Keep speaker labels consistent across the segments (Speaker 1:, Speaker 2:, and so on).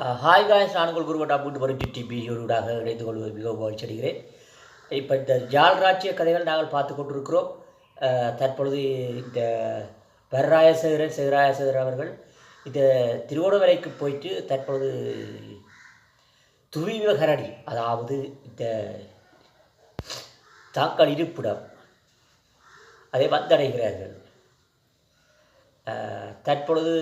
Speaker 1: Hi guys நான் உங்கள் குருவட்டா போட்டு வரும் டிடி ஊடாக இணைந்து கொள்வது மிகவும் மகிழ்ச்சி அடைகிறேன். இப்போ இந்த ஜால்ராட்சிய கதைகள் நாங்கள் பார்த்து கொண்டிருக்கிறோம். தற்பொழுது இந்த பெர்ராயசேகரன் சேகராயசேகர் அவர்கள் இந்த திருவோணமலைக்கு போயிட்டு தற்பொழுது துவிவகரணி அதாவது இந்த தாங்கள் இருப்பிடம் அதை வந்தடைகிறார்கள். தற்பொழுது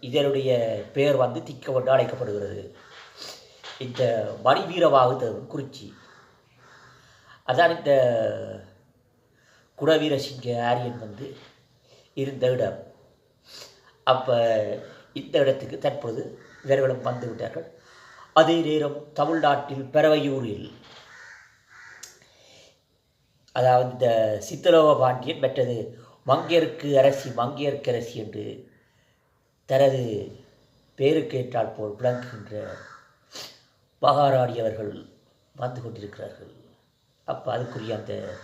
Speaker 1: இதனுடைய பெயர் வந்து திக்கவண்டு அழைக்கப்படுகிறது. இந்த மணிவீரவாகு குறிச்சி. அதான் இந்த குடவீரசிங்க ஆரியன் வந்து இருந்த இடம். அப்போ இந்த இடத்துக்கு தற்பொழுது இவர்களும் வந்து விட்டார்கள். அதே நேரம் தமிழ்நாட்டில் பெரவையூரில் அதாவது இந்த சித்தலோக பாண்டியன் மற்றது மங்கையருக்கு அரசி மங்கையருக்கு அரசி என்று தனது பேருக்கேற்றால் போல் விளங்குகின்ற பகாராடியவர்கள் வந்து கொண்டிருக்கிறார்கள். அப்போ அதுக்குரிய அந்த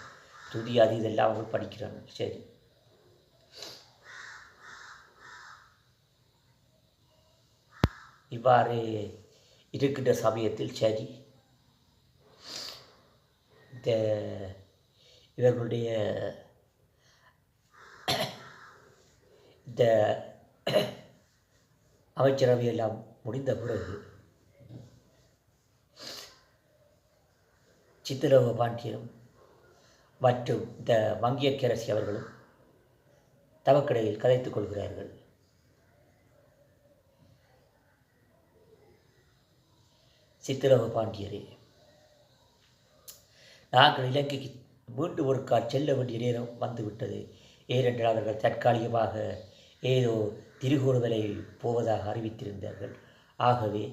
Speaker 1: துதி அது இதெல்லாம் அவங்க படிக்கிறாங்க. சரி. இவ்வாறு இருக்கின்ற சமயத்தில் சரி. இந்த இவர்களுடைய இந்த அமைச்சரவை எல்லாம் முடிந்த பிறகு சித்திரவ பாண்டியனும் மற்றும் இந்த வங்கியக்கரசி அவர்களும் தவக்கடையில் கதைத்துக் கொள்கிறார்கள். சித்திரவ பாண்டியரே நாங்கள் இலங்கைக்கு மீண்டும் ஒரு கால் செல்ல வேண்டிய நேரம் வந்துவிட்டது. ஏனென்றால் அவர்கள் தற்காலிகமாக ஏதோ திருகோணமலை போவதாக அறிவித்திருந்தார்கள். ஆகவே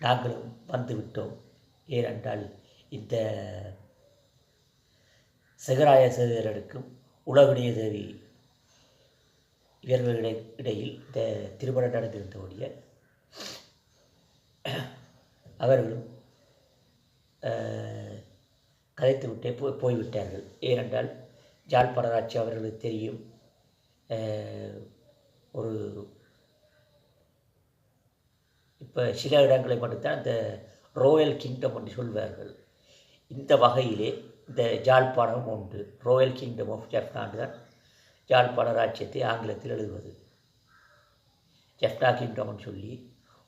Speaker 1: நாங்களும் வந்துவிட்டோம். ஏனென்றால் இந்த சிகராய சேகரனுக்கும் உலகுடைய தேவி இவர்களிட இடையில் இந்த திருமணம் நடந்திருந்தவுடைய அவர்களும் கதைத்துவிட்டே கதைத்து விட்டே போய் போய்விட்டார்கள். ஏனென்றால் ஜாழ்ப்பாணராட்சி அவர்களுக்கு தெரியும் ஒரு இப்போ சில இடங்களை மட்டும்தான் அந்த ரோயல் கிங்டம் என்று சொல்வார்கள். இந்த வகையிலே இந்த ஜாழ்ப்பாணம் உண்டு. ரோயல் கிங்டம் ஆஃப் ஜப்னான் தான் ஜாழ்ப்பாண ராஜ்யத்தை ஆங்கிலத்தில் எழுதுவது. ஜப்னா கிங்டம்னு சொல்லி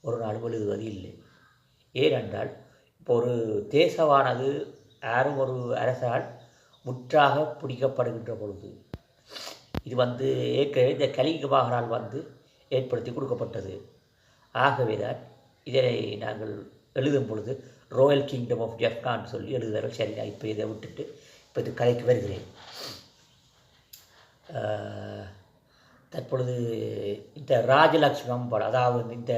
Speaker 1: ஒரு நாளும் எழுதுவது இல்லை. ஏனென்றால் இப்போ ஒரு தேசமானது யாரும் ஒரு அரசால் முற்றாக பிடிக்கப்படுகின்ற பொழுது இது வந்து ஏற்கனவே இந்த கலிங்க மகனால் வந்து ஏற்படுத்தி கொடுக்கப்பட்டது. ஆகவே தான் இதனை நாங்கள் எழுதும் பொழுது ராயல் கிங்டம் ஆஃப் ஜப்கான் சொல்லி எழுதுகிறார்கள் சரி நான் இப்போ இதை விட்டுட்டு இப்போ இது கதைக்கு வருகிறேன். தற்பொழுது இந்த ராஜலக்ஷ்மி அம்பாள் அதாவது இந்த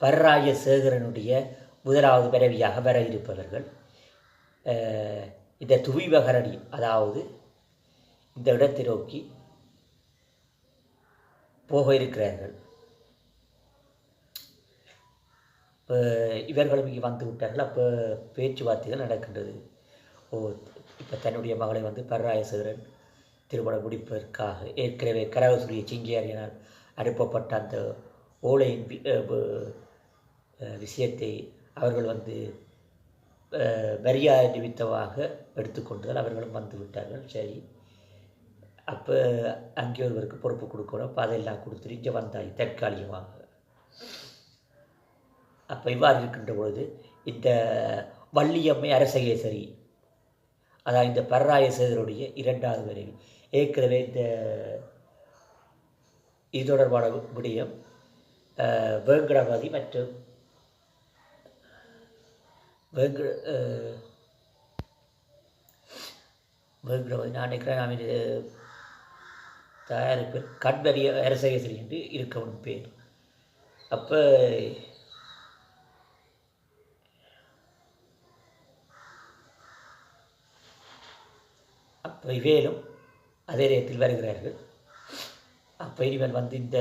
Speaker 1: வரராஜ சேகரனுடைய முதலாவது பிறவியாக வர இருப்பவர்கள் இந்த துவிவகரணி அதாவது இந்த இடத்தை நோக்கி போக இருக்கிறார்கள். இப்போ இவர்களும் இங்கே வந்து விட்டார்கள். அப்போ பேச்சுவார்த்தைகள் நடக்கின்றது. ஓ இப்போ தன்னுடைய மகளை வந்து பர்ராயசேகரன் திருமண முடிப்பதற்காக ஏற்கனவே கரகசூரிய சிங்கியாரியனால் அனுப்பப்பட்ட அந்த ஓலையின் விஷயத்தை அவர்கள் வந்து மரியாதை நிமித்தமாக எடுத்துக்கொண்டதால் அவர்களும் வந்து விட்டார்கள். சரி. அப்போ அங்கே ஒருவருக்கு பொறுப்பு கொடுக்கணும் அப்போ அதெல்லாம் கொடுத்துட்டு இங்கே வந்தாய் தற்காலிகமாக. அப்போ இவ்வாறு இருக்கின்ற பொழுது இந்த வள்ளியம்மை அரசகேசரி அதாவது இந்த பரராயசேதருடைய இரண்டாவது வரைவு ஏற்கனவே இந்த இது தொடர்பான விடயம் வேங்கடபதி மற்றும் வேங்கட வேங்கடபதி நான் நினைக்கிறேன் நான் இது தயாரிப்பு அரசகேசரி என்று இருக்கவன் பேர். அப்போ அப்போ இவேலும் அதே நேரத்தில் வருகிறார்கள். அப்போ இவன் வந்து இந்த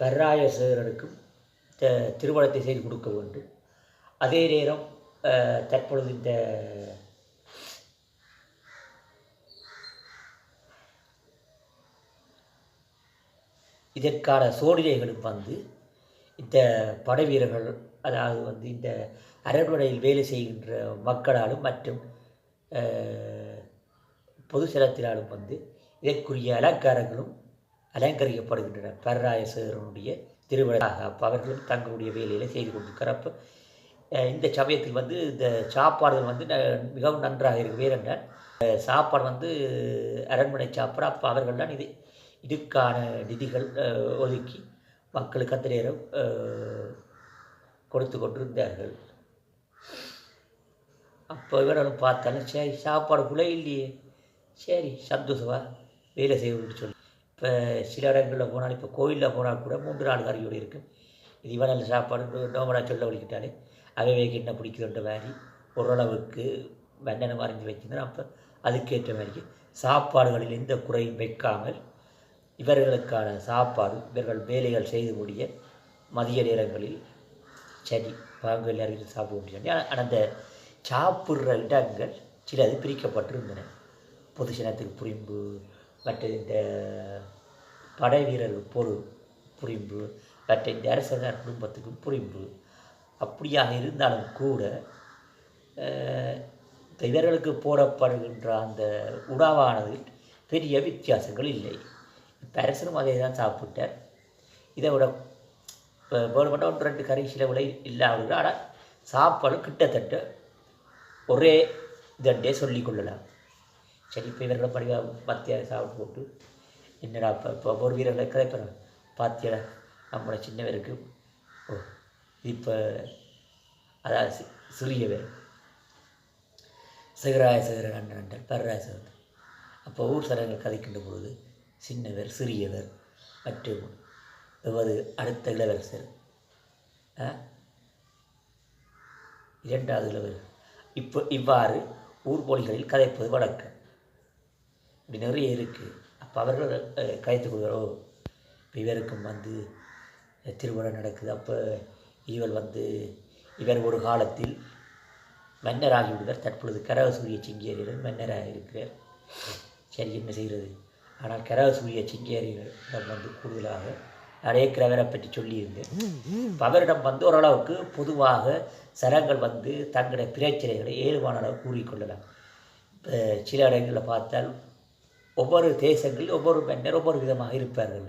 Speaker 1: பர்ராய சேரனுக்கும் இந்த திருமணத்தை செய்து கொடுக்க வேண்டும். அதே நேரம் தற்பொழுது இந்த இதற்கான சோடிலைகளும் வந்து இந்த படை வீரர்கள் அதாவது வந்து இந்த அரண்மனையில் வேலை செய்கின்ற மக்களாலும் மற்றும் பொது சிலத்தினாலும் வந்து இதற்குரிய அலங்காரங்களும் அலங்கரிக்கப்படுகின்றன. பரராயசேரனுடைய திருவிழாக அவர்களும் தங்களுடைய வேலையில் செய்து கொண்டிருக்கிறப்ப இந்த சமயத்தில் வந்து இந்த சாப்பாடுகள் வந்து ந- மிகவும் நன்றாக இருக்கு வேறு என்ன சாப்பாடு வந்து அரண்மனை சாப்பாடு அப்போ அவர்கள் தான் இது இதுக்கான நிதிகள் ஒதுக்கி மக்களுக்கு அந்த நேரம் கொடுத்து கொண்டிருந்தார்கள். அப்போ இவர்களும் பார்த்தாலும் சரி சாப்பாடு கூட இல்லையே. சரி சந்தோஷமாக வேலை செய்யணும்னு சொல்லி. இப்போ சில இடங்களில் போனால் இப்போ கோயிலில் போனால் கூட மூன்று நாள் கறியோடு இருக்கும். இது இவனால் சாப்பாடு நோமனாக சொல்ல வலிக்கிட்டாலே அவைவைக்கு என்ன பிடிக்குதுன்ற மாதிரி ஓரளவுக்கு வெண்ணெய் மறைஞ்சு வச்சுருந்தேன் அப்போ அதுக்கேற்ற மாதிரி சாப்பாடுகளில் எந்த குறையும் வைக்காமல் இவர்களுக்கான சாப்பாடு இவர்கள் வேலைகள் செய்து முடிய மதிய நேரங்களில் சரி வாங்க அருகில் சாப்பிட முடியாது ஆனால் அந்த சாப்பிட்ற இடங்கள் சிலது பிரிக்கப்பட்டிருந்தன. பொது சினத்துக்கு புரிம்பு மற்ற இந்த படை வீரர்கள் பொரு புரிம்பு மற்ற இந்த அரசர் குடும்பத்துக்கு புரிம்பு அப்படியாக இருந்தாலும் கூட இவர்களுக்கு போடப்படுகின்ற அந்த உணவானது பெரிய வித்தியாசங்கள் இல்லை. இப்போ அதே தான் சாப்பிட்டார். இதை விட இப்போ வேணுமெண்டா ஒன்று ரெண்டு கறி சில விலை இல்லாமல் ஆனால் சாப்பாடு கிட்டத்தட்ட ஒரே இதண்டே சொல்லிக் கொள்ளலாம். சரி இப்போ இவர்களை படிவா மத்திய சாப்பிட்டு போட்டு என்னடா இப்போ இப்போ ஒரு வீரர்களை கதைப்பறாங்க. பாத்தியடா நம்மளோட சின்னவருக்கு? ஓ இப்போ அதாவது சி- சிறியவர். சிகராய சிகர அண்ணன் பர்ராய சிகரன். அப்போ ஊர் சரங்கள் கதைக்கின்ற பொழுது சின்னவர் சிறியவர் மற்றும் எவது அடுத்த இளவரசர் இரண்டாவது இளவரசர் இப்போ இவ்வாறு ஊர் போலிகளில் கதைப்பது வழக்கம். இப்படி நிறைய இருக்குது அப்போ அவர்கள் கதைத்துக் கொள்கிறோ இப்போ இவருக்கும் வந்து திருமணம் நடக்குது. அப்போ இவர் வந்து இவர் ஒரு காலத்தில் மன்னராகிவிடுவார். தற்பொழுது கரகசூரிய சிங்கியரிடம் மன்னராக இருக்கிறார். சரி என்ன செய்கிறது ஆனால் கிரகசூரிய சிங்கேரியிடம் வந்து கூடுதலாக நிறைய கிரகரை பற்றி சொல்லியிருந்தேன் அவரிடம் வந்து ஓரளவுக்கு பொதுவாக சரங்கள் வந்து தங்களுடைய பிரச்சனைகளை ஏழுமான அளவு கூறிக்கொள்ளலாம். இப்போ சில இடங்களில் பார்த்தால் ஒவ்வொரு தேசங்களில் ஒவ்வொரு மன்னர் ஒவ்வொரு விதமாக இருப்பார்கள்.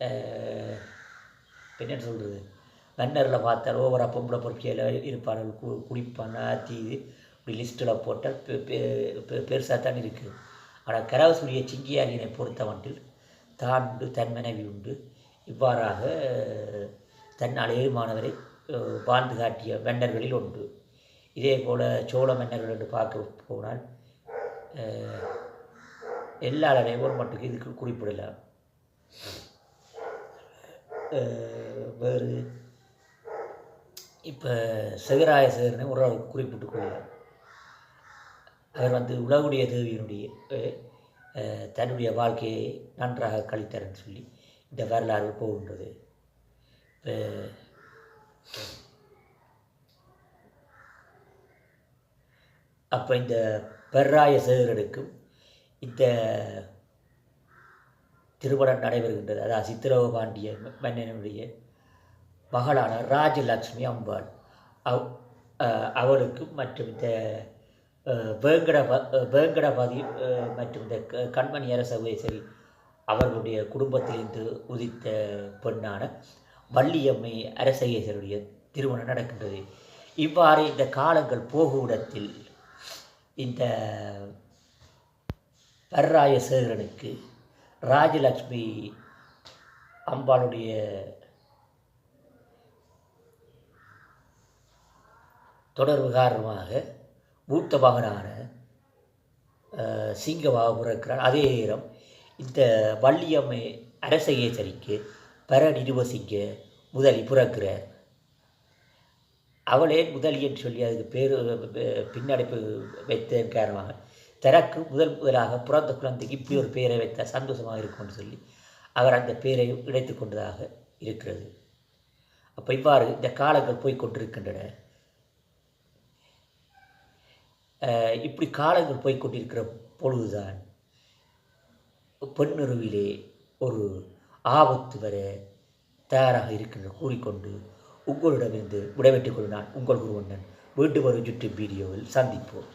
Speaker 1: என்னென்னு என்ன சொல்கிறது மன்னரில் பார்த்தால் ஒவ்வொரு பொம்பளை பொறுப்பியில் இருப்பார்கள். கு குடிப்பான் தீ இது இப்படி லிஸ்ட்டில் போட்டால் பெ- பெ- பெருசாக தான் இருக்குது ஆனால் கராசூரிய சிங்கியாரியனை பொறுத்த மட்டில் தான் உண்டு தன் மனைவி உண்டு. இவ்வாறாக தன் தன்னால் ஏழுமானவரை வாழ்ந்து காட்டிய மன்னர்களில் உண்டு இதே போல் சோழ மன்னர்கள் என்று பார்க்க போனால் எல்லா ஒரு மட்டுக்கு இதுக்கு குறிப்பிடலாம். வேறு இப்போ சிவராய சேரனை ஒரு குறிப்பிட்டு கொள்ளலாம். அவர் வந்து உலகுடைய தேவியினுடைய தன்னுடைய வாழ்க்கையை நன்றாக கழித்தார்னு சொல்லி இந்த வரலாறு போகின்றது. அப்போ இந்த பெர்ராய சேகரனுக்கும் இந்த திருமணம் நடைபெறுகின்றது. அதாவது சித்திரவ பாண்டிய மன்னனுடைய மகளான ராஜலட்சுமி அம்பாள் அவ் அவளுக்கும் மற்றும் இந்த வேங்கடப அஹ், வேங்கடபதி மற்றும் இந்த க- கண்மணி அரசவேசரி அவர்களுடைய குடும்பத்திலிருந்து உதித்த பெண்ணான வள்ளியம்மை அரசகேசருடைய திருமணம் நடக்கின்றது. இவ்வாறு இந்த காலங்கள் போகுவிடத்தில் இந்த பர்ராய சேகரனுக்கு ராஜலட்சுமி அம்பாளுடைய தொடர்பு காரணமாக மூத்த மகனான சிங்கமாக பிறக்கிறார் அதே நேரம் இந்த வள்ளியம்மை அரசகேசரிக்கு பர நிருபசிங்க முதலி பிறக்கிறார். அவளே முதலி என்று சொல்லி அதுக்கு பேர் பின்னடைப்பு வைத்ததன் காரணமாக தனக்கு முதல் முதலாக பிறந்த குழந்தைக்கு இப்படி ஒரு பெயரை வைத்த சந்தோஷமாக இருக்கும்னு சொல்லி அவர் அந்த பெயரை இணைத்து கொண்டதாக இருக்கிறது. அப்போ இவ்வாறு இந்த காலங்கள் போய் இப்படி காலங்கள் போய்கொண்டிருக்கிற பொழுதுதான் பெண்ணுறவிலே ஒரு ஆபத்து வர தயாராக இருக்கின்ற கூறிக்கொண்டு உங்களிடமிருந்து விடைபெற்றுக் கொள்ள உங்கள் குருவண்ணன். வீட்டு வரும் சுற்று வீடியோவில் சந்திப்போம்.